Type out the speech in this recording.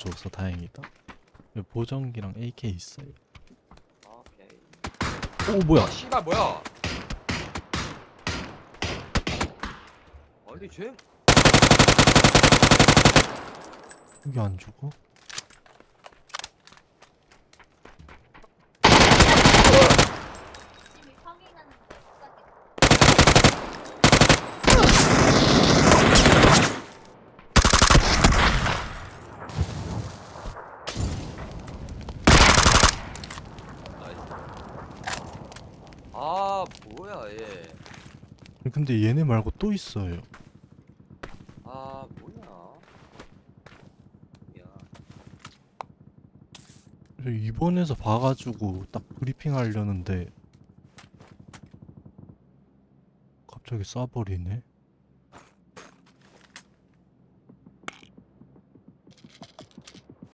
줘서 다행이다. 보정기랑 AK 있어요. 오케이. 오 뭐야? 아 씨발 뭐야? 아니 쟤 여기 안 죽어? 아 뭐야 얘. 근데 얘네 말고 또 있어요. 아 뭐야. 야. 저 이번에서 봐가지고 딱 브리핑 하려는데 갑자기 쏴버리네.